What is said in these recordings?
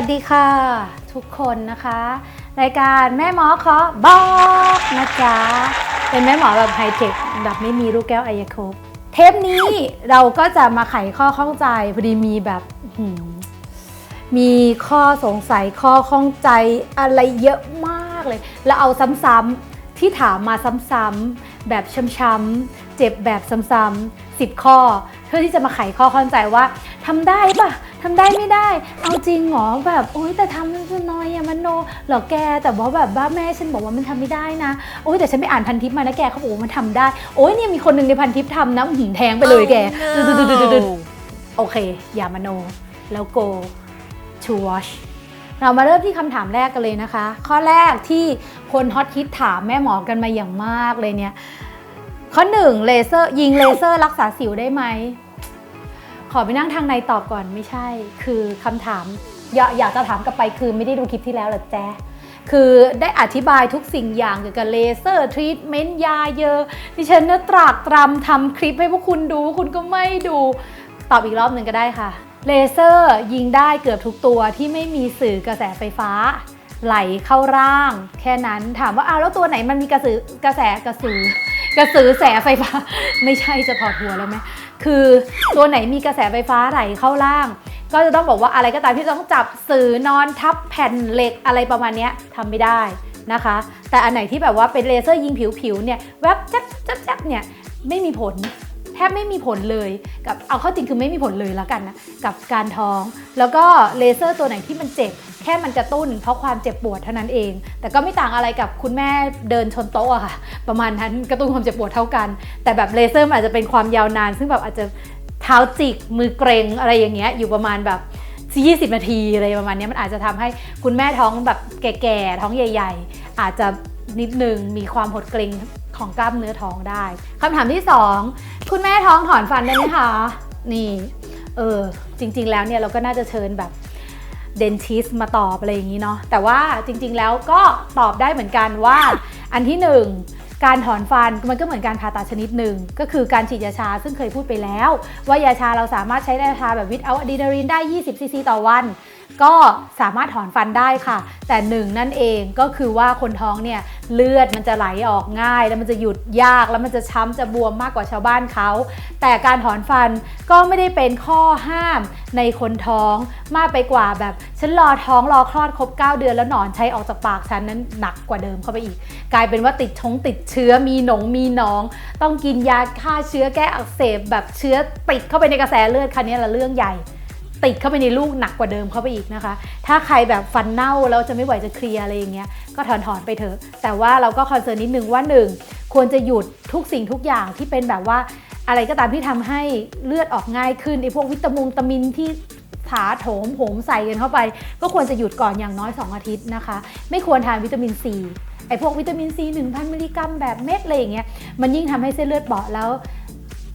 วัสดีค่ะ ทุกคนนะคะ รายการแม่หมอขอบอกนะจ๊ะเป็นแม่หมอแบบไฮเทคแบบไม่มีลูกแก้วไอยาคุปเทปนี้เราก็จะมาไขข้อข้องใจพอดีมีแบบมมีข้อสงสัยข้อข้องใจอะไรเยอะมากเลย แล้วเอาซ้ำๆที่ถามมาซ้ำๆแบบช้ำๆเจ็บแบบซ้ำๆสิบข้อ เพื่อที่จะมาไขข้อข้องใจว่า ทำได้ปะทำได้ไม่ได้ เอาจริงเหรอแบบโอ๊ยแต่ทำมันจะน้อยอะมันโนเหรอแกแต่ว่าแบบบ้าแม่ฉันบอกว่ามันทำไม่ได้นะโอ๊ยแต่ฉันไปอ่านพันทิปมานะแกเขาบอกว่ามันทำได้ โอ๊ยเนี่ยมีคนหนึ่งในพันทิปทำนะอื้อหือแทงไปเลยแก Oh, no. ดึดๆๆๆโอเค อย่ามาโน แล้ว go to watch เรามาเริ่มที่คำถามแรกกันเลยนะคะ ข้อแรกที่คนฮอตฮิตถามแม่หมอกันมาอย่างมากเลยเนี่ย ข้อหนึ่งเลเซอร์ยิงเลเซอร์รักษาสิวได้ไหม ขอไปนั่งทางในตอบก่อนไม่ใช่ คือคำถามอยากอยากจะถามกลับไปคือไม่ได้ดูคลิปที่แล้วหรอแจ๊ะคือได้อธิบายทุกสิ่งอย่างเกี่ยวกับเลเซอร์ทรีทเมนต์ยาเยอะดิฉันนะตรากตรำทำคลิปให้พวกคุณดู คุณก็ไม่ดู ตอบอีกรอบหนึ่งก็ได้ค่ะ เลเซอร์ยิงได้เกือบทุกตัวที่ไม่มีสื่อกระแสไฟฟ้า ไหลเข้าร่าง แค่นั้นถามว่าอ้าวแล้วตัวไหนมันมีกระสือกระแสกระสือกระสือแสไฟฟ้า ไม่ใช่จะถอดหัวแล้วไหม คือตัวไหนมีกระแสไฟฟ้าไหลเข้าล่าง ก็จะต้องบอกว่าอะไรก็ตามที่ต้องจับสื่อนอนทับแผ่นเหล็กอะไรประมาณนี้ทำไม่ได้นะคะ แต่อันไหนที่แบบว่าเป็นเลเซอร์ยิงผิวๆเนี่ยแวบจับจับจับเนี่ยไม่มีผล ทบไม่มีผลเลยกับเอาเข้าจริงคือไม่มีผลเลยแล้วกันนะกับการท้อง แล้วก็เลเซอร์ตัวไหนที่มันเจ็บ แค่มันกระตุ้นเพราะความเจ็บปวดเท่านั้นเอง แต่ก็ไม่ต่างอะไรกับคุณแม่เดินชนโต๊ะอะค่ะ ประมาณนั้นกระตุ้นความเจ็บปวดเท่ากัน แต่แบบเลเซอร์มันอาจจะเป็นความยาวนาน ซึ่งแบบอาจจะเท้าจิกมือเกรงอะไรอย่างเงี้ยอยู่ประมาณแบบ20 นาทีอะไรประมาณนี้มันอาจจะทำให้คุณแม่ท้องแบบแก่ๆท้องใหญ่ ๆ อาจจะนิดนึงมีความหดเกร็ง ของกล้ามเนื้อท้องได้คำถามที่ 2 คุณแม่ท้องถอนฟันได้ไหมคะ นี่เออจริง ๆ แล้วเนี่ยเราก็น่าจะเชิญแบบเดนทิสมาตอบอะไรอย่างนี้เนาะแต่ว่าจริง ๆ แล้วก็ตอบได้เหมือนกันว่า อันที่หนึ่งการถอนฟันมันก็เหมือนการผ่าตัดชนิดหนึ่ง ก็คือการฉีดยาชาซึ่งเคยพูดไปแล้ว ว่ายาชาเราสามารถใช้ยาชาแบบวิตเอาอะดรีนาลีนได้ 20ซีซีต่อวันก็สามารถถอนฟันได้ค่ะ แต่หนึ่งนั่นเองก็คือว่าคนท้องเนี่ย เลือดมันจะไหลออกง่าย แล้วมันจะหยุดยากแล้วมันจะช้ำจะบวมมากกว่าชาวบ้านเขา แต่การถอนฟันก็ไม่ได้เป็นข้อห้ามในคนท้องมากไปกว่าแบบฉันรอท้องรอคลอดครบ 9 เดือนแล้วหนอนใช้ออกจากปากฉันนั้นหนักกว่าเดิมเข้าไปอีก กลายเป็นว่าติดชงติดเชื้อมีหนงมีหนอง ต้องกินยาฆ่าเชื้อแก้อักเสบแบบเชื้อติดเข้าไปในกระแสเลือดคันนี้ละเรื่องใหญ่ ติดเข้าไปในลูกหนักกว่าเดิมเข้าไปอีกนะคะ ถ้าใครแบบฟันเน่าแล้วจะไม่ไหวจะเคลียร์อะไรอย่างเงี้ย ก็ถอนถอนๆไปเถอะ แต่ว่าเราก็คอนเซิร์นนิดนึงว่าหนึ่งควรจะหยุดทุกสิ่งทุกอย่างที่เป็นแบบว่าอะไรก็ตามที่ทำให้เลือดออกง่ายขึ้นไอ้พวกวิตามินตามินที่ถาโถมโหมใส่กันเข้าไป ก็ควรจะหยุดก่อนอย่างน้อย 2 อาทิตย์นะคะ ไม่ควรทานวิตามินซีไอ้พวกวิตามินซี1,000มิลลิกรัมแบบเม็ดอะไรอย่างเงี้ยมันยิ่งทำให้เส้นเลือดเบาแล้ว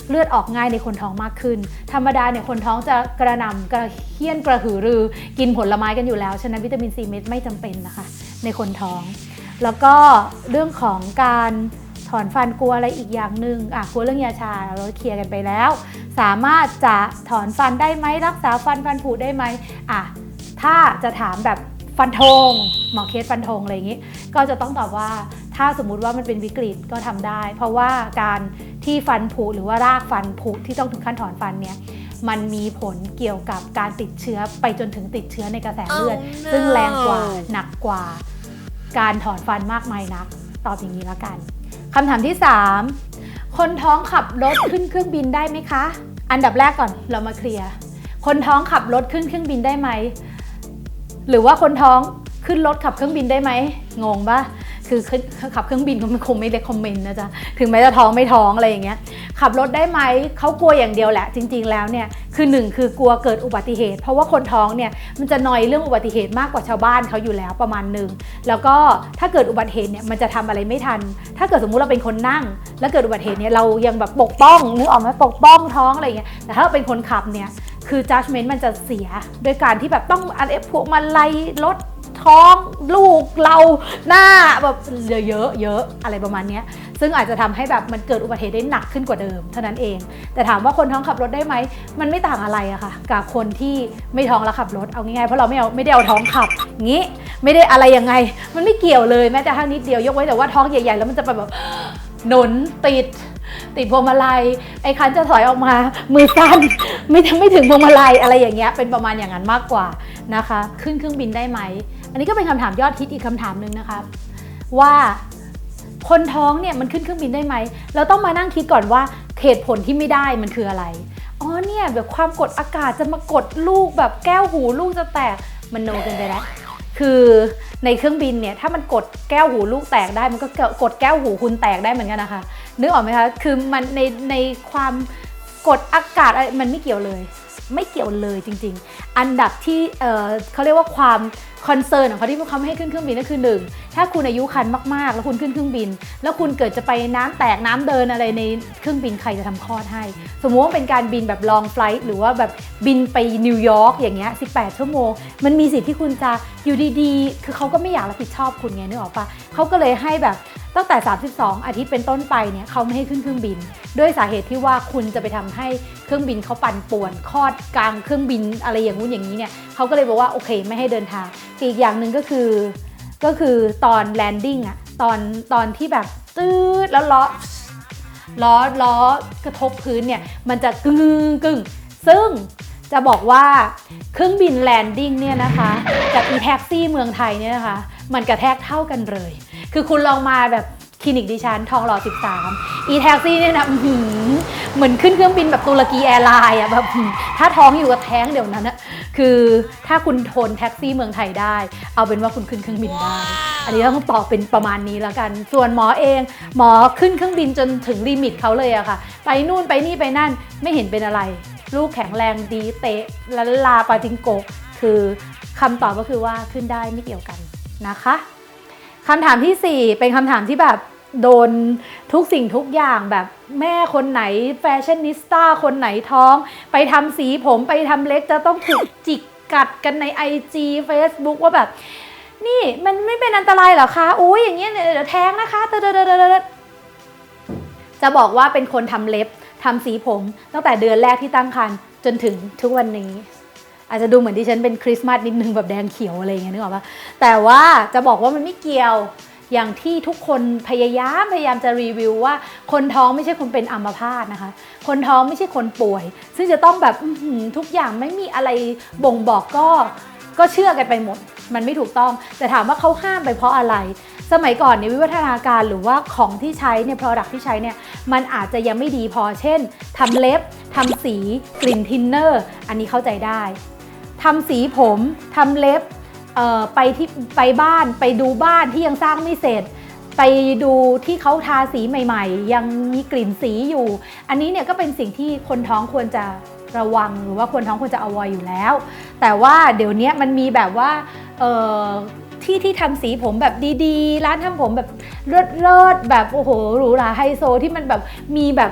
เลือดออกง่ายในคนท้องมากขึ้น ธรรมดาเนี่ยคนท้องจะกระนำกระเฮี้ยนกระหือรือ กินผลไม้กันอยู่แล้ว ฉะนั้นวิตามินซีเม็ดไม่จำเป็นนะคะ ในคนท้อง แล้วก็เรื่องของการถอนฟันกลัวอะไรอีกอย่างหนึ่งอะกลัวเรื่องยาชาเราเคลียร์กันไปแล้ว สามารถจะถอนฟันได้ไหมรักษาฟันฟันผุได้ไหมอะถ้าจะถามแบบฟันธงหมอเคสฟันธงอะไรอย่างนี้ ก็จะต้องตอบว่า ถ้าสมมุติว่ามันเป็นวิกฤตก็ทำได้ เพราะว่าการที่ฟันผุหรือว่ารากฟันผุที่ต้องถึงขั้นถอนฟันเนี่ยมันมีผลเกี่ยวกับการติดเชื้อไปจนถึงติดเชื้อในกระแสเลือด Oh no ซึ่งแรงกว่าหนักกว่า การถอนฟันมากมายนัก ตอบอย่างนี้แล้วกันคำถามที่ 3 คนท้องขับรถขึ้นเครื่องบินได้ไหมคะ อันดับแรกก่อนเรามาเคลียร์คนท้องขับรถขึ้นเครื่องบินได้ไหมหรือว่าคนท้องขึ้นรถขับเครื่องบินได้ไหมงงปะ คือขับเครื่องบินก็คงไม่เลคคอมเมนต์นะจ๊ะถึงแม้จะท้องไม่ท้องอะไรอย่างเงี้ยขับรถได้ไหมเขากลัวอย่างเดียวแหละ จริง ๆ แล้วเนี่ยคือหนึ่งคือกลัวเกิดอุบัติเหตุ เพราะว่าคนท้องเนี่ยมันจะนอยเรื่องอุบัติเหตุมากกว่าชาวบ้านเขาอยู่แล้วประมาณหนึ่งแล้วก็ถ้าเกิดอุบัติเหตุเนี่ยมันจะทำอะไรไม่ทัน ถ้าเกิดสมมุติเราเป็นคนนั่ง แล้วเกิดอุบัติเหตุเนี่ยเรายังแบบปกป้องนึกออกไหมปกป้องท้องอะไรอย่างเงี้ยแต่ถ้าเราเป็นคนขับเนี่ยคือ judgment มันจะเสีย โดยการที่แบบต้องอะไรพวกมาลัยรถ ท้องลูกเราหน้าแบบเยอะเยอะเยอะอะไรประมาณนี้ซึ่งอาจจะทำให้แบบมันเกิดอุบัติเหตุได้หนักขึ้นกว่าเดิมเท่านั้นเอง แต่ถามว่าคนท้องขับรถได้ไหมมันไม่ต่างอะไรอะค่ะ กับคนที่ไม่ท้องแล้วขับรถเอาง่ายๆเพราะเราไม่เอาไม่ได้เอาท้องขับงี้ไม่ได้อะไรยังไง มันไม่เกี่ยวเลยแม้แต่ทั้งนิดเดียวยกไว้แต่ว่าท้องใหญ่ๆ แล้วมันจะไปแบบหนุนติดติดพวงมาลัยไอ้คันจะถอยออกมามือสั้นไม่ไม่ถึงพวงมาลัยอะไรอย่างเงี้ยเป็นประมาณอย่างนั้นมากกว่านะคะ ขึ้นเครื่องบินได้ไหม อันนี้ก็เป็นคำถามยอดฮิตอีกคำถามหนึ่งนะคะว่าคนท้องเนี่ยมันขึ้นเครื่องบินได้ไหม เราต้องมานั่งคิดก่อนว่าเหตุผลที่ไม่ได้มันคืออะไร อ๋อเนี่ยแบบความกดอากาศจะมากดลูกแบบแก้วหูลูกจะแตกมันโนกินไปแล้วคือในเครื่องบินเนี่ยถ้ามันกดแก้วหูลูกแตกได้มันก็กดแก้วหูคุณแตกได้เหมือนกันนะคะนึกออกไหมคะคือมันในในความกดอากาศอะไรมันไม่เกี่ยวเลย ไม่เกี่ยวเลยจริง ๆ อันดับที่เเขาเรียกว่าความคอนเซิร์นของเขาที่เขาไม่ให้ขึ้นเครื่องบินก็คือหนึ่งถ้าคุณอายุคันมากๆ แล้วคุณขึ้นเครื่องบิน แล้วคุณเกิดจะไปน้ำแตกน้ำเดินอะไรในเครื่องบินใครจะทำคลอดให้ สมมติว่าเป็นการบินแบบ long flight หรือว่าแบบบินไปนิวยอร์กอย่างเงี้ย 18 ชั่วโมง มันมีสิทธิ์ที่คุณจะอยู่ดีๆ คือเขาก็ไม่อยากรับผิดชอบคุณไงนึกออกปะเขาก็เลยให้แบบ ตั้งแต่ 32 อาทิตย์เป็นต้นไปเนี่ยเขาไม่ให้ขึ้นเครื่องบิน ด้วยสาเหตุที่ว่าคุณจะไปทำให้เครื่องบินเขาปั่นป่วนคลอดกลางเครื่องบินอะไรอย่างงู้นอย่างนี้เนี่ยเขาก็เลยบอกว่าโอเคไม่ให้เดินทางอีกอย่างหนึ่งก็คือก็คือตอนแลนดิ้งอะตอนตอนที่แบบตืดแล้วล้อล้อล้อกระทบพื้นเนี่ยมันจะกึ่งกึ่งซึ่งจะบอกว่าเครื่องบินแลนดิ้งเนี่ยนะคะกับอีแท็กซี่เมืองไทยเนี่ยนะคะมันกระแทกเท่ากันเลย คือคุณลองมาแบบคลินิกดิฉันทองหล่อ 13 อีแท็กซี่เนี่ยนะอื้อหือเหมือนขึ้นเครื่องบินแบบตุรกีแอร์ไลน์อะแบบอื้อถ้าท้องอยู่กับแท้งเดี๋ยวนั้นอะคือถ้าคุณทนแท็กซี่เมืองไทยได้ เอาเป็นว่าคุณขึ้นเครื่องบินได้ อันนี้ต้องตอบเป็นประมาณนี้แล้วกัน ส่วนหมอเอง หมอขึ้นเครื่องบินจนถึงลิมิตเขาเลยอะค่ะ ไปนู่นไปนี่ไปนั่นไม่เห็นเป็นอะไร ลูกแข็งแรงดีเตะละลาปาจิงโกะคือคำตอบก็คือว่าขึ้นได้ไม่เกี่ยวกันนะคะ คำถามทีสี่ 4 เป็นคำถามที่แบบโดนทุกสิ่งทุกอย่างแบบแม่คนไหนแฟชั่นนิสต้าคนไหนท้อง ไปทำสีผมไปทำเล็กจะต้องถูกจิกกัดกันใน IG Facebook ว่าแบบ นี่มันไม่เป็นอันตรายหรอคะอุ้ยอย่างเงี้ยเดี๋ยวแท้งนะคะเดดจะบอกว่าเป็นคนทำเล็บทำสีผมตั้งแต่เดือนแรกที่ตั้งครรภ์จนถึงทุกวันนี้ อาจจะดูเหมือนที่ฉันเป็นคริสต์มาสนิดนึงแบบแดงเขียวอะไรอย่างเงี้ยนึกออกปะแต่ว่าจะบอกว่ามันไม่เกี่ยวอย่างที่ทุกคนพยายามพยายามจะรีวิวว่า คนท้องไม่ใช่คนเป็นอัมพาตนะคะ คนท้องไม่ใช่คนป่วย ซึ่งจะต้องแบบทุกอย่างไม่มีอะไรบ่งบอกก็ก็เชื่อกันไปหมด มันไม่ถูกต้อง แต่ถามว่าเขาห้ามไปเพราะอะไร สมัยก่อนในวิวัฒนาการหรือว่าของที่ใช้เนี่ย product ที่ใช้เนี่ย มันอาจจะยังไม่ดีพอ เช่นทำเล็บทำสี กลิ่นทินเนอร์ อันนี้เข้าใจได้ ทำสีผมทำเล็บไปที่ไปบ้านไปดูบ้านที่ยังสร้างไม่เสร็จ ไปดูที่เขาทาสีใหม่ ๆ ยังมีกลิ่นสีอยู่ อันนี้เนี่ยก็เป็นสิ่งที่คนท้องควรจะระวังหรือว่าคนท้องควรจะ avoid อยู่แล้ว แต่ว่าเดี๋ยวนี้มันมีแบบว่าที่ที่ทำสีผมแบบดีๆ ร้านทำผมแบบเลิศๆแบบโอ้โหหรูหราไฮโซที่มันแบบมีแบบ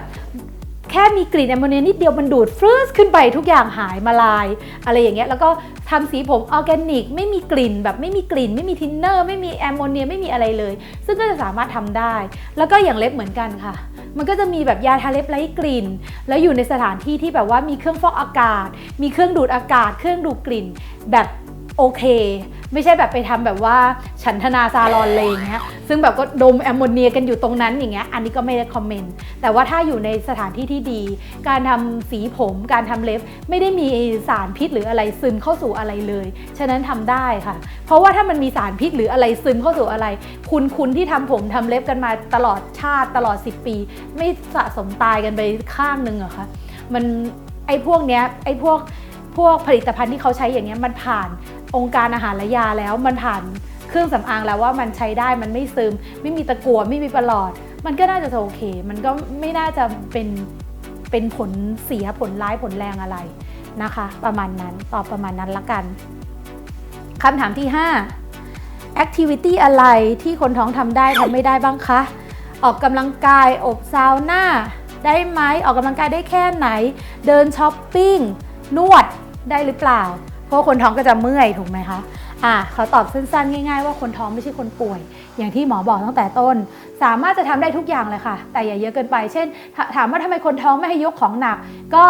แค่มีกลิ่นแอมโมเนียนิดเดียวมันดูดฟรืสขึ้นไปทุกอย่างหายมาลาย อะไรอย่างเงี้ยแล้วก็ทำสีผมออร์แกนิก ไม่มีกลิ่นแบบไม่มีกลิ่น ไม่มีทินเนอร์ ไม่มีแอมโมเนียไม่มีอะไรเลย ซึ่งก็จะสามารถทำได้ แล้วก็อย่างเล็บเหมือนกันค่ะ มันก็จะมีแบบยาทาเล็บไร้กลิ่น แล้วอยู่ในสถานที่ที่แบบว่ามีเครื่องฟอกอากาศ มีเครื่องดูดอากาศ เครื่องดูดกลิ่นแบบโอเค ไม่ใช่แบบไปทำแบบว่าฉันทนาซาลอนเลยอย่างเงี้ยซึ่งแบบก็ดมแอมโมเนียกันอยู่ตรงนั้นอย่างเงี้ยอันนี้ก็ไม่ได้คอมเมนต์แต่ว่าถ้าอยู่ในสถานที่ที่ดี การทำสีผมการทำเล็บ ไม่ได้มีสารพิษหรืออะไรซึมเข้าสู่อะไรเลย ฉะนั้นทำได้ค่ะ เพราะว่าถ้ามันมีสารพิษหรืออะไรซึมเข้าสู่อะไร คุณคุณที่ทำผมทำเล็บกันมาตลอดชาติตลอด 10 ปี ไม่สะสมตายกันไปข้างหนึ่งเหรอคะมันไอ้พวกเนี้ยไอ้พวกพวกผลิตภัณฑ์ที่เขาใช้อย่างเงี้ยมันผ่าน องค์การอาหารและยาแล้วมันผ่านเครื่องสำอางแล้วว่ามันใช้ได้มันไม่ซึม ไม่มีตะกั่วไม่มีประหลอด มันก็น่าจะโอเค มันก็ไม่น่าจะเป็นเป็นผลเสียผลร้ายผลแรงอะไรนะคะ ประมาณนั้นตอบประมาณนั้นละกันคำถามที่ 5 activity อะไรที่คนท้องทำได้ทำไม่ได้บ้างคะ ออกกำลังกายอบซาวน่าได้ไหมออกกำลังกายได้แค่ไหน เดินช้อปปิ้งนวดได้หรือเปล่า เพราะคนท้องก็จะเมื่อยถูกไหมคะอะขอตอบสั้นๆ ง่ายๆ ว่าคนท้องไม่ใช่คนป่วย อย่างที่หมอบอกตั้งแต่ต้น สามารถจะทำได้ทุกอย่างเลยค่ะ แต่อย่าเยอะเกินไป เช่น ถามว่าทำไมคนท้องไม่ให้ยกของหนัก ก็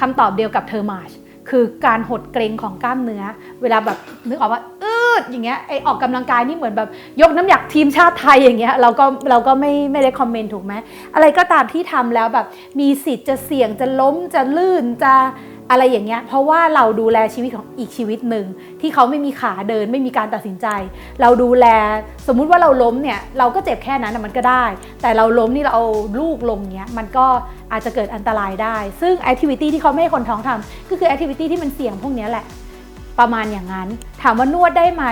คำตอบเดียวกับเทอร์มาชคือการหดเกรงของกล้ามเนื้อ เวลาแบบนึกออกว่าอืดอย่างเงี้ยไอออกกำลังกายนี่เหมือนแบบยกน้ำหนักทีมชาติไทยอย่างเงี้ยเราก็เราก็ไม่ไม่ได้คอมเมนต์ถูกไหมอะไรก็ตามที่ทำแล้วแบบมีสิทธิ์จะเสี่ยงจะล้มจะลื่นจะ อะไรอย่างเงี้ยเพราะว่าเราดูแลชีวิตของอีกชีวิตหนึ่งที่เขาไม่มีขาเดินไม่มีการตัดสินใจ เราดูแลสมมุติว่าเราล้มเนี่ยเราก็เจ็บแค่นั้นมันก็ได้ แต่เราล้มนี่เราเอาลูกลงเนี้ยมันก็อาจจะเกิดอันตรายได้ ซึ่งแอคทิวิตี้ที่เขาไม่ให้คนท้องทำก็คือแอคทิวิตี้ที่มันเสี่ยงพวกนี้แหละ ประมาณอย่างนั้น ถามว่านวดได้ไหม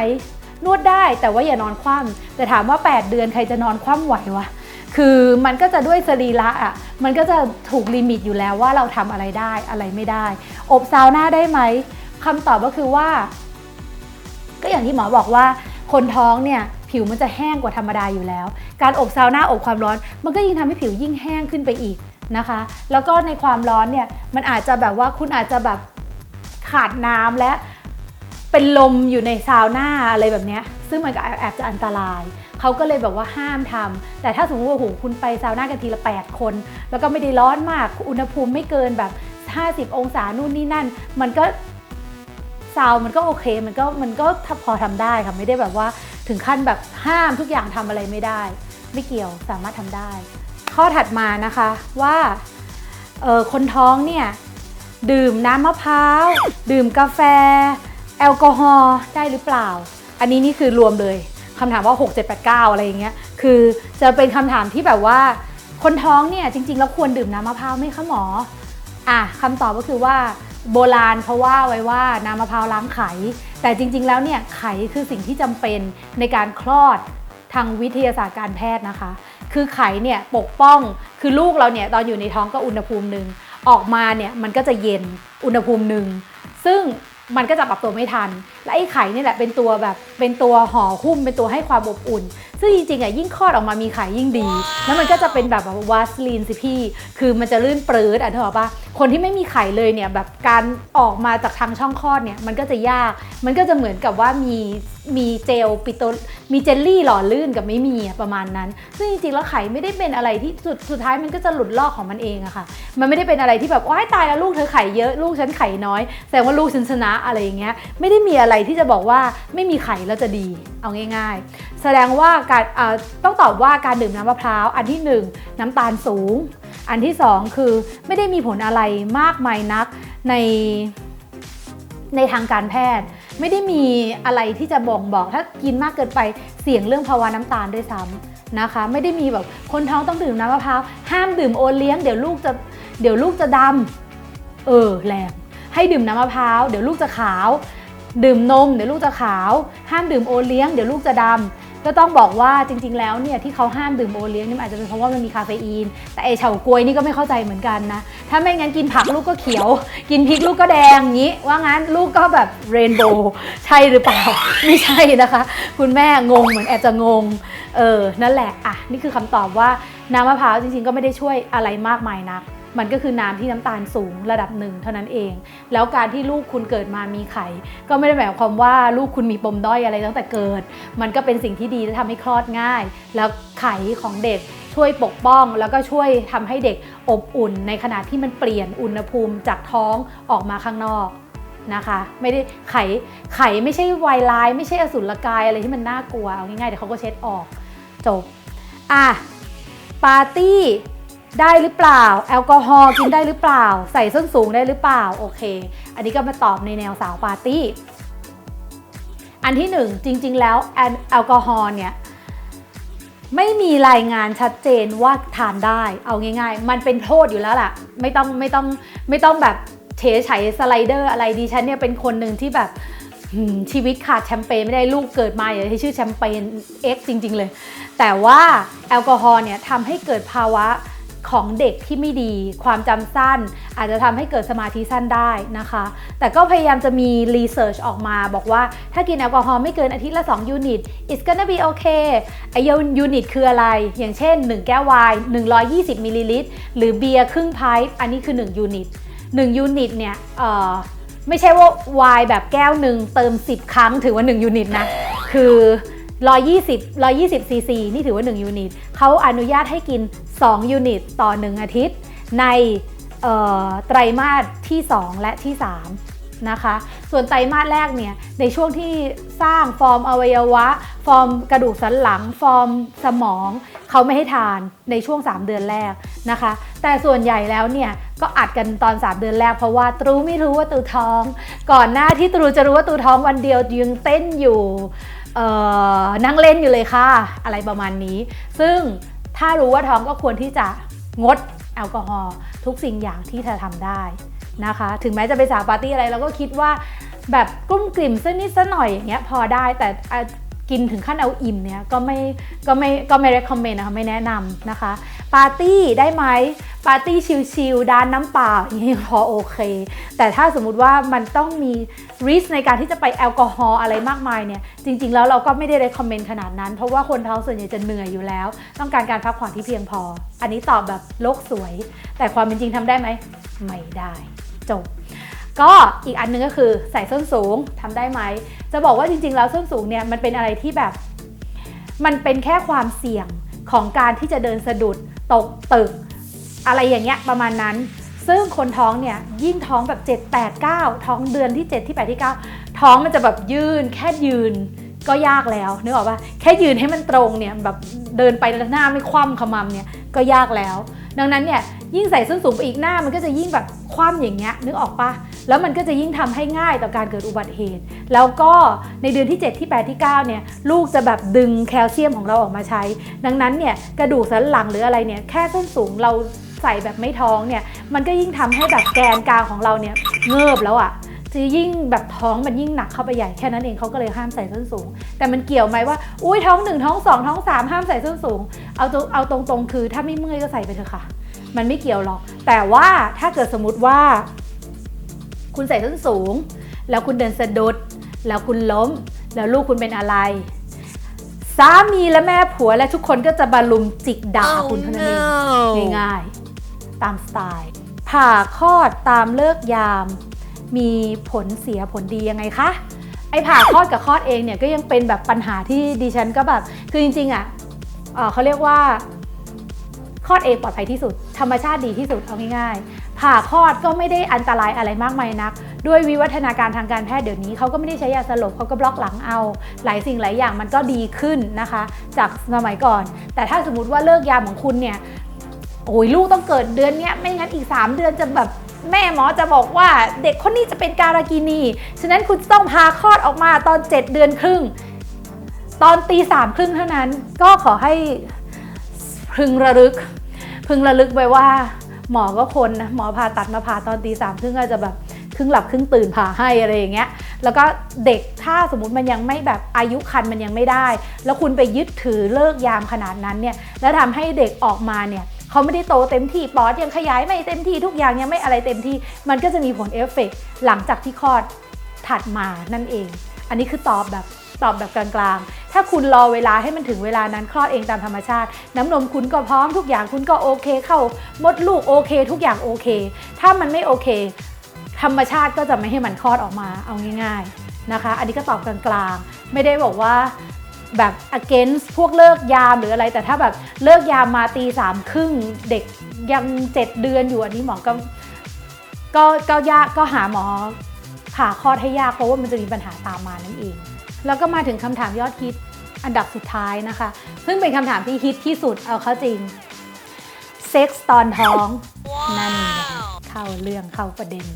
นวดได้แต่ว่าอย่านอนคว่ำแต่ถามว่า 8 เดือนใครจะนอนคว่ำไหววะ คือมันก็จะด้วยสรีระอะมันก็จะถูกลิมิตอยู่แล้วว่าเราทำอะไรได้อะไรไม่ได้ อบซาวน่าได้ไหมคำตอบก็คือว่า ก็อย่างที่หมอบอกว่าคนท้องเนี่ยผิวมันจะแห้งกว่าธรรมดาอยู่แล้ว การอบซาวน่าอบความร้อน มันก็ยิ่งทำให้ผิวยิ่งแห้งขึ้นไปอีกนะคะ แล้วก็ในความร้อนเนี่ยมันอาจจะแบบว่าคุณอาจจะแบบขาดน้ำและเป็นลมอยู่ในซาวน่าอะไรแบบเนี้ยซึ่งมันก็แอบจะอันตราย เขาก็เลยแบบว่าห้ามทำแต่ถ้าสมมติว่าโอ้โหคุณไปซาวน่ากันทีละ 8 คน แล้วก็ไม่ได้ร้อนมาก อุณหภูมิไม่เกินแบบ 50 องศานู่นนี่นั่น มันก็ซาวมันก็โอเค มันก็มันก็พอทำได้ค่ะไม่ได้แบบว่าถึงขั้นแบบห้ามทุกอย่างทำอะไรไม่ได้ ไม่เกี่ยวสามารถทำได้ ข้อถัดมานะคะว่าคนท้องเนี่ยดื่มน้ำมะพร้าว ดื่มกาแฟ แอลกอฮอล์ได้หรือเปล่า อันนี้นี่คือรวมเลย คำถามว่า 6 7 8 9 อะไรอย่างเงี้ยคือจะเป็นคำถามที่แบบว่าคนท้องเนี่ยจริงๆแล้วควรดื่มน้ำมะพร้าวไหมคะหมออะคำตอบก็คือว่าโบราณเขาว่าไว้ว่าน้ำมะพร้าวล้างไข แต่จริง ๆ แล้วเนี่ยไขคือสิ่งที่จำเป็นในการคลอดทางวิทยาศาสตร์การแพทย์นะคะ คือไขเนี่ยปกป้องคือลูกเราเนี่ยตอนอยู่ในท้องก็อุณหภูมิหนึ่งออกมาเนี่ยมันก็จะเย็นอุณหภูมิหนึ่งซึ่ง มันก็จะปรับตัวไม่ทัน และไอ้ไข่นี่แหละเป็นตัวแบบเป็นตัวห่อหุ้มเป็นตัวให้ความอบอุ่น ซึ่งจริงๆอะยิ่งคลอดออกมามีไข่ยิ่งดี แล้วมันก็จะเป็นแบบวาสลีนสิพี่ คือมันจะลื่นปรื้ดอะเธอบอกปะคนที่ไม่มีไข่เลยเนี่ยแบบการออกมาจากทางช่องคลอดเนี่ยมันก็จะยาก มันก็จะเหมือนกับว่ามี มีเจลปิโตมีเจลลี่หล่อลื่นกับไม่มีประมาณนั้น ซึ่งจริงๆแล้วไข่ไม่ได้เป็นอะไรที่สุดสุดท้ายมันก็จะหลุดลอกของมันเองอะค่ะ มันไม่ได้เป็นอะไรที่แบบว้ายตายแล้วลูกเธอไข่เยอะลูกฉันไข่น้อยแสดงว่าลูกฉันชนะอะไรอย่างเงี้ยไม่ได้มีอะไรที่จะบอกว่าไม่มีไข่แล้วจะดีเอาง่าย ๆ แสดงว่าการต้องตอบว่าการดื่มน้ำมะพร้าวอันที่หนึ่งน้ำตาลสูง อันที่สองคือไม่ได้มีผลอะไรมากมายนักในในทางการแพทย์ ไม่ได้มีอะไรที่จะบ่งบอก ถ้ากินมากเกินไปเสี่ยงเรื่องภาวะน้ำตาลด้วยซ้ำนะคะ ไม่ได้มีแบบคนท้องต้องดื่มน้ำมะพร้าวห้ามดื่มโอเลี้ยงเดี๋ยวลูกจะเดี๋ยวลูกจะดำเออแรงให้ดื่มน้ำมะพร้าวเดี๋ยวลูกจะขาว ดื่มนม เดี๋ยวลูกจะขาว ห้ามดื่มโอเลี้ยงเดี๋ยวลูกจะดำ ก็ต้องบอกว่าจริง ๆ แล้วเนี่ยที่เขาห้ามดื่มโอเลี้ยงนี่มันอาจจะเป็นเพราะว่ามันมีคาเฟอีน แต่ไอเฉาก๊วยนี่ก็ไม่เข้าใจเหมือนกันนะ ถ้าไม่งั้นกินผักลูกก็เขียว กินพริกลูกก็แดงอย่างนี้ ว่างั้นลูกก็แบบเรนโบว์ใช่หรือเปล่า ไม่ใช่นะคะ คุณแม่งงเหมือนแอบจะงง เออ นั่นแหละ อะ นี่คือคำตอบว่าน้ำมะพร้าวจริงๆก็ไม่ได้ช่วยอะไรมากมายนัก มันก็คือน้ำที่น้ำตาลสูงระดับหนึ่งเท่านั้นเอง แล้วการที่ลูกคุณเกิดมามีไข่ ก็ไม่ได้หมายความว่าลูกคุณมีปมด้อยอะไรตั้งแต่เกิด มันก็เป็นสิ่งที่ดีและทำให้คลอดง่าย แล้วไข่ของเด็กช่วยปกป้องแล้วก็ช่วยทำให้เด็กอบอุ่น ในขณะที่มันเปลี่ยนอุณหภูมิจากท้องออกมาข้างนอกนะคะ ไม่ได้ไข่ไข่ไม่ใช่วายร้าย ไม่ใช่อสุรกายอะไรที่มันน่ากลัวเอาง่ายๆเดี๋ยวเขาก็เช็ดออกจบอะปาร์ตี้ ได้หรือเปล่า แอลกอฮอล์กินได้หรือเปล่า ใส่ส้นสูงได้หรือเปล่า โอเค อันนี้ก็มาตอบในแนวสาวปาร์ตี้ อันที่หนึ่งจริง ๆ แล้วแอลกอฮอล์เนี่ยไม่มีรายงานชัดเจนว่าทานได้ เอาง่าย ๆ มันเป็นโทษอยู่แล้วล่ะ ไม่ต้องไม่ต้องไม่ต้องแบบเฉยไฉสไลเดอร์อะไรดิฉันเนี่ยเป็นคนหนึ่งที่แบบชีวิตขาดแชมเปญไม่ได้ลูกเกิดมาอย่าให้ชื่อแชมเปญ X จริง ๆ เลย แต่ว่าแอลกอฮอล์เนี่ยทำให้เกิดภาวะ ของเด็กที่ไม่ดี ความจำสั้น อาจจะทำให้เกิดสมาธิสั้นได้นะคะ แต่ก็พยายามจะมีรีเสิร์ชออกมาบอกว่าถ้ากินแอลกอฮอล์ไม่เกินอาทิตย์ละ 2 ยูนิต it's gonna be okay ไอยูนิตคืออะไร อย่างเช่น 1 แก้วไวน์120 มิลลิลิตร หรือเบียร์ครึ่งไพป์อันนี้คือ 1 ยูนิต 1 ยูนิตเนี่ยไม่ใช่ว่าวายแบบแก้วหนึ่งเติม 10 ครั้งถือว่า 1 ยูนิตนะ คือ 120 120ซีซีนี่ถือว่า 1 ยูนิตเขาอนุญาตให้กิน 2 ยูนิตต่อ 1 อาทิตย์ ในไตรมาสที่ 2 และที่ 3 นะคะ ส่วนไตรมาสแรกเนี่ย ในช่วงที่สร้างฟอร์มอวัยวะ ฟอร์มกระดูกสันหลัง ฟอร์มสมอง เขาไม่ให้ทานในช่วง 3 เดือนแรกนะคะ แต่ส่วนใหญ่แล้วเนี่ย ก็อัดกันตอน 3 เดือนแรก เพราะว่าตรูไม่รู้ว่าตูท้อง ก่อนหน้าที่ตรูจะรู้ว่าตูท้องวันเดียวยังเต้นอยู่ นั่งเล่นอยู่เลยค่ะ อะไรประมาณนี้ ซึ่งถ้ารู้ว่าท้องก็ควรที่จะงดแอลกอฮอล์ทุกสิ่งอย่างที่เธอทำได้นะคะ ถึงแม้จะไปสาวปาร์ตี้อะไรเราก็คิดว่าแบบกลุ้มกลิ่มสักนิดสักหน่อยอย่างเงี้ยพอได้แต่ กินถึงขั้นเอาอิ่มเนี่ยก็ไม่ก็ไม่ก็ไม่ recommend นะคะไม่แนะนำนะคะ ปาร์ตี้ได้ไหมปาร์ตี้ชิลๆด้านน้ำเปล่าอย่างนี้พอโอเค แต่ถ้าสมมุติว่ามันต้องมี risk ในการที่จะไปแอลกอฮอล์อะไรมากมายเนี่ยจริง ๆ แล้วเราก็ไม่ได้ recommend ขนาดนั้น เพราะว่าคนเท้องส่วนใหญ่จะเหนื่อยอยู่แล้ว ต้องการการพักผ่อนที่เพียงพอ อันนี้ตอบแบบโลกสวย แต่ความเป็นจริงทำได้ไหม ไม่ได้ จบ ก็อีกอันหนึงก็คือใส่ส้นสูงทำได้ไหม จะบอกว่าจริงๆ แล้วส้นสูงเนี่ยมันเป็นอะไรที่แบบ มันเป็นแค่ความเสี่ยงของการที่จะเดินสะดุดตกตึก อะไรอย่างเงี้ยประมาณนั้น ซึ่งคนท้องเนี่ยยิ่งท้องแบบ 7 8 9 ท้องเดือนที่ 7 ที่ 8 ที่ 9 ท้องมันจะแบบยืนแค่ยืนก็ยากแล้วนึกออกปะแค่ยืนให้มันตรงเนี่ยแบบเดินไปแล้วหน้าไม่คว่ำขมำเนี่ยก็ยากแล้ว ดังนั้นเนี่ย ยิ่งใส่ส้นสูงไปอีกหน้ามันก็จะยิ่งแบบคว่ำอย่างเงี้ยนึกออกปะแล้วมันก็จะยิ่งทำให้ง่ายต่อการเกิดอุบัติเหตุ แล้วก็ในเดือนที่ 7 ที่ 8 ที่ 9 เนี่ย ลูกจะแบบดึงแคลเซียมของเราออกมาใช้ ดังนั้นเนี่ยกระดูกสันหลังหรืออะไรเนี่ยแค่ส้นสูงเราใส่แบบไม่ท้องเนี่ยมันก็ยิ่งทำให้แบบแกนกลางของเราเนี่ยเงิบแล้วอะ่ะจะยิ่งแบบท้องมันยิ่งหนักเข้าไปใหญ่แค่นั้นเองเขาก็เลยห้ามใส่ส้นสูง แต่มันเกี่ยวไหมว่าอุ้ยท้องหนึ่งท้องสองท้องสามห้ามใส่ส้นสูง เอาเอาตรงๆ คือถ้าไม่เมื่อยก็ใส่ไปเถอะค่ะ มันไม่เกี่ยวหรอก แต่ว่าถ้าเกิดสมมติว่า คุณใส่ส้นสูง แล้วคุณเดินสะดุด แล้วคุณล้ม แล้วลูกคุณเป็นอะไร สามีและแม่ผัวและทุกคนก็จะบาลุมจิกด่าคุณเท่านั้นเองง่ายๆ ตามสไตล์ผ่าคลอดตามเลิกยาม มีผลเสียผลดียังไงคะไอ้ผ่าคลอดกับคลอดเองเนี่ยก็ยังเป็นแบบปัญหาที่ดิฉันก็แบบ คือจริงๆอะเอ่อเขาเรียกว่า คลอดเองปลอดภัยที่สุด ธรรมชาติดีที่สุดเอาง่ายๆ ผ่าคลอดก็ไม่ได้อันตรายอะไรมากมายนัก ด้วยวิวัฒนาการทางการแพทย์เดี๋ยวนี้เขาก็ไม่ได้ใช้ยาสลบเขาก็บล็อกหลังเอา หลายสิ่งหลายอย่างมันก็ดีขึ้นนะคะ จากสมัยก่อน แต่ถ้าสมมติว่าเลิกยาของคุณเนี่ยโอ้ยลูกต้องเกิดเดือนเนี้ยไม่งั้นอีก 3 เดือนจะแบบแม่หมอจะบอกว่าเด็กคนนี้จะเป็นการากินี ฉะนั้นคุณต้องพาคลอดออกมาตอน 7 เดือนครึ่ง ตอนตีสามครึ่งเท่านั้น ก็ขอให้ พึงระลึก พึงระลึกไว้ว่า หมอก็คนนะหมอผ่าตัดมาผ่าตอนตีสามครึ่งอาจจะแบบครึ่งหลับครึ่งตื่นผ่าให้อะไรอย่างเงี้ย แล้วก็เด็กถ้าสมมติมันยังไม่แบบอายุคันมันยังไม่ได้ แล้วคุณไปยึดถือเลิกยามขนาดนั้นเนี่ย แล้วทำให้เด็กออกมาเนี่ยเขาไม่ได้โตเต็มที่ปอดยังขยายไม่เต็มที่ทุกอย่างยังไม่อะไรเต็มที่ มันก็จะมีผลเอฟเฟกต์หลังจากที่คลอดถัดมานั่นเอง อันนี้คือตอบแบบ ตอบแบบกลางๆ ถ้าคุณรอเวลาให้มันถึงเวลานั้นคลอดเองตามธรรมชาติ น้ำนมคุณก็พร้อมทุกอย่างคุณก็โอเค เข้ามดลูกโอเค ทุกอย่างโอเค ถ้ามันไม่โอเค ธรรมชาติก็จะไม่ให้มันคลอดออกมาเอาง่าย ๆนะคะ อันนี้ก็ตอบกลางๆ ไม่ได้บอกว่าแบบ against พวกเลิกยามหรืออะไร แต่ถ้าแบบเลิกยามมาตีสามครึ่งเด็กยังเจ็ดเดือนอยู่อันนี้หมอก็ก็ก็ยากก็หาหมอผ่าคลอดให้ยากเพราะว่ามันจะมีปัญหาตามมานั่นเอง แล้วก็มาถึงคำถามยอดฮิตอันดับสุดท้ายนะคะ ซึ่งเป็นคำถามที่ฮิตที่สุดเอาเข้าจริง เซ็กส์ตอนท้อง นั่นเข้าเรื่องเข้าประเด็น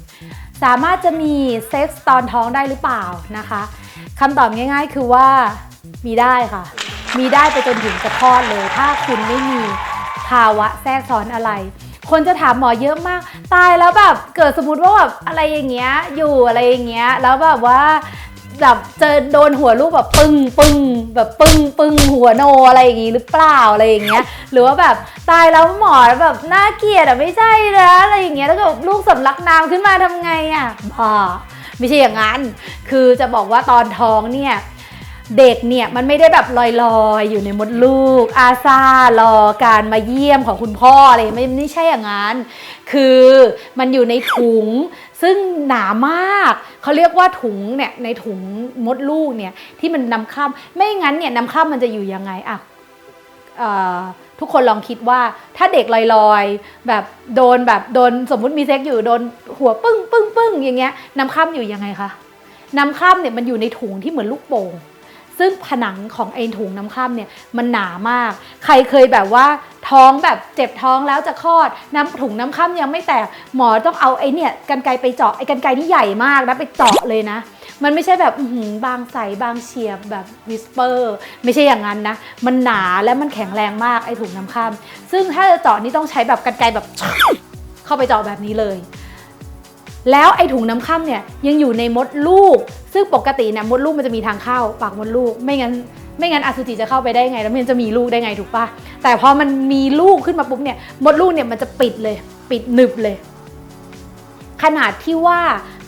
สามารถจะมีเซ็กส์ตอนท้องได้หรือเปล่านะคะคำตอบง่าย ๆ คือว่ามีได้ค่ะ มีได้ไปจนถึงจะคลอดเลย ถ้าคุณไม่มีภาวะแทรกซ้อนอะไร คนจะถามหมอเยอะมาก ตายแล้วแบบเกิดสมมติว่าแบบอะไรอย่างเงี้ยอยู่อะไรอย่างเงี้ยแล้วแบบว่า แบบเจอโดนหัวลูกแบบปึ้งปึ้งแบบปึ้งปึ้งหัวโนอะไรอย่างงี้หรือเปล่าอะไรอย่างเงี้ย หรือว่าแบบตายแล้วหมอแบบน่าเกลียดอะไม่ใช่นะอะไรอย่างเงี้ยแล้วก็ลูกสำลักน้ำขึ้นมาทำไงอะบ้าไม่ใช่อย่างนั้น คือจะบอกว่าตอนท้องเนี่ย เด็กเนี่ยมันไม่ได้แบบลอยๆ อยู่ในมดลูก อาซารอการมาเยี่ยมของคุณพ่ออะไรไม่ไม่ใช่อย่างนั้น คือมันอยู่ในถุงซึ่งหนามาก เขาเรียกว่าถุงเนี่ยในถุงมดลูกเนี่ยที่มันนำข้ามไม่งั้นเนี่ยนำข้ามมันจะอยู่ยังไงอะเอ่อทุกคนลองคิดว่าถ้าเด็กลอยๆ แบบโดนแบบโดนสมมุติมีเซ็กอยู่โดนหัวปึ้งปึ้งปึ้งอย่างเงี้ยนำข้ามอยู่ยังไงคะนำข้ามเนี่ยมันอยู่ในถุงที่เหมือนลูกโป่ง ซึ่งผนังของไอ้ถุงน้ำข้ามเนี่ยมันหนามาก ใครเคยแบบว่าท้องแบบเจ็บท้องแล้วจะคลอดน้ำถุงน้ำข้ามยังไม่แตกหมอต้องเอาไอ้เนี่ยกันไกไปเจาะไอ้กันไกนี่ใหญ่มากนะไปเจาะเลยนะ มันไม่ใช่แบบบางใสบางเฉียบแบบวิสเปอร์ไม่ใช่อย่างนั้นนะ มันหนาและมันแข็งแรงมากไอ้ถุงน้ำข้ามซึ่งถ้าจะเจาะนี่ต้องใช้แบบกันไกแบบเข้าไปเจาะแบบนี้เลย แล้วไอ้ถุงน้ำข้ามเนี่ยยังอยู่ในมดลูก ซึ่งปกติเนี่ยมดลูกมันจะมีทางเข้าปากมดลูก ไม่งั้นไม่งั้นอสุจิจะเข้าไปได้ไง แล้วมันจะมีลูกได้ไงถูกปะแต่พอมันมีลูกขึ้นมาปุ๊บเนี่ยมดลูกเนี่ยมันจะปิดเลย ปิดหนึบเลย ขนาดที่ว่า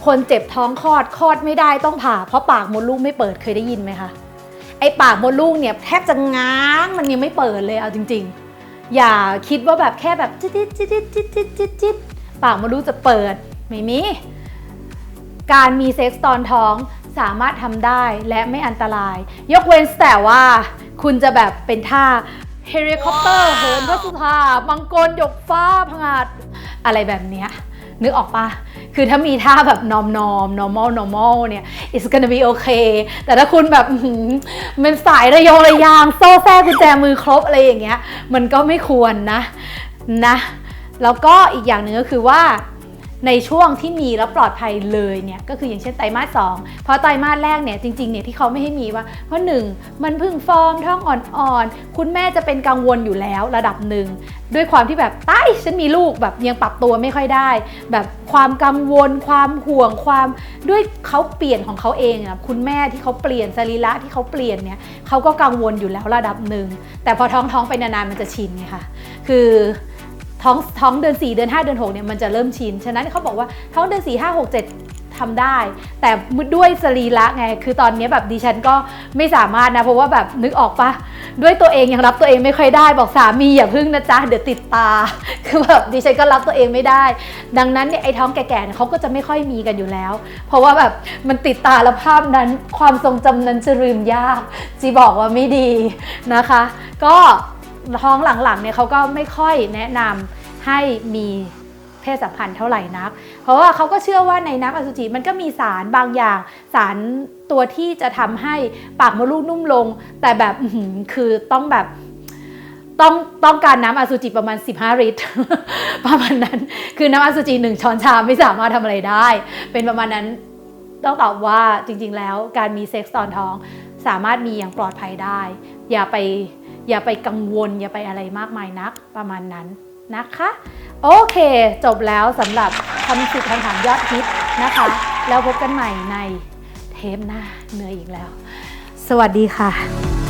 คนเจ็บท้องคลอดคลอดไม่ได้ต้องผ่า เพราะปากมดลูกไม่เปิดเคยได้ยินไหมคะไอ้ปากมดลูกเนี่ยแทบจะง้างมันยังไม่เปิดเลยเอาจริง ๆ อย่าคิดว่าแบบแค่แบบจิ๊ดจิ๊ดจิ๊ดจิ๊ดจิ๊ดจิ๊ดจิ๊ดปากมดลูกจะเปิด ไม่มี การมีเซ็กส์ตอนท้องสามารถทำได้และไม่อันตราย ยกเว้นแต่ว่าคุณจะแบบเป็นท่าเฮลิคอปเตอร์เหินพระสุธามังกรยกฟ้าพงาดอะไรแบบเนี้ยนึกออกปะคือถ้ามีท่าแบบนอมนอม normal normal เนี่ย it's gonna be okay แต่ถ้าคุณแบบมันสายระยงระยาง โซ่แท้กุญแจมือครบอะไรอย่างเงี้ย มันก็ไม่ควรนะนะ แล้วก็อีกอย่างหนึ่งก็คือว่า ในช่วงที่มีแล้วปลอดภัยเลยเนี่ยก็คืออย่างเช่นไตรมาสสองเพราะไตรมาสแรกเนี่ยจริงๆเนี่ยที่เขาไม่ให้มีว่าเพราะหนึ่งมันพึ่งฟอร์มท้องอ่อนๆ คุณแม่จะเป็นกังวลอยู่แล้วระดับหนึ่งด้วยความที่แบบตายฉันมีลูกแบบยังปรับตัวไม่ค่อยได้ แบบความกังวล ความห่วงความด้วยเขาเปลี่ยนของเขาเองอะคุณแม่ที่เขาเปลี่ยนสรีระที่เขาเปลี่ยนเนี่ยเขาก็กังวลอยู่แล้วระดับหนึ่งแต่พอท้องท้องไปนานๆมันจะชินไงคะคือ ท้องท้องเดือน 4 เดือน 5 เดือน6เนี่ยมันจะเริ่มชิน ฉะนั้นเขาบอกว่าท้องเดือน 4 5 6 7ทำได้ แต่ด้วยสรีระไง คือตอนนี้แบบดิฉันก็ไม่สามารถนะ เพราะว่าแบบนึกออกปะด้วยตัวเองยังรับตัวเองไม่ค่อยได้บอกสามีอย่าพึ่งนะจ๊ะเดี๋ยวติดตา คือแบบดิฉันก็รับตัวเองไม่ได้ ดังนั้นเนี่ยไอ้ท้องแก่ๆเนี่ยเขาก็จะไม่ค่อยมีกันอยู่แล้ว เพราะว่าแบบมันติดตาแล้วภาพนั้นความทรงจำนั้นจะลืมยากจีบอกว่าไม่ดีนะคะ ก็ ท้องหลังๆเนี่ยเขาก็ไม่ค่อยแนะนำให้มีเพศสัมพันธ์เท่าไหร่นัก เพราะว่าเขาก็เชื่อว่าในน้ำอสุจิมันก็มีสารบางอย่าง สารตัวที่จะทำให้ปากมดลูกนุ่มลง แต่แบบคือต้องแบบต้องต้องการน้ำอสุจิประมาณ 15 ลิตรประมาณนั้น คือน้ำอสุจิหนึ่งช้อนชาไม่สามารถทำอะไรได้ เป็นประมาณนั้นต้องตอบว่าจริงๆแล้วการมีเซ็กส์ตอนท้องสามารถมีอย่างปลอดภัยได้ อย่าไป อย่าไปกังวล อย่าไปอะไรมากมายนักประมาณนั้นนะคะ โอเค จบแล้วสำหรับคำสิบคำถามยอดฮิตนะคะ แล้วพบกันใหม่ในเทปหน้าเหนื่อยอีกแล้ว สวัสดีค่ะ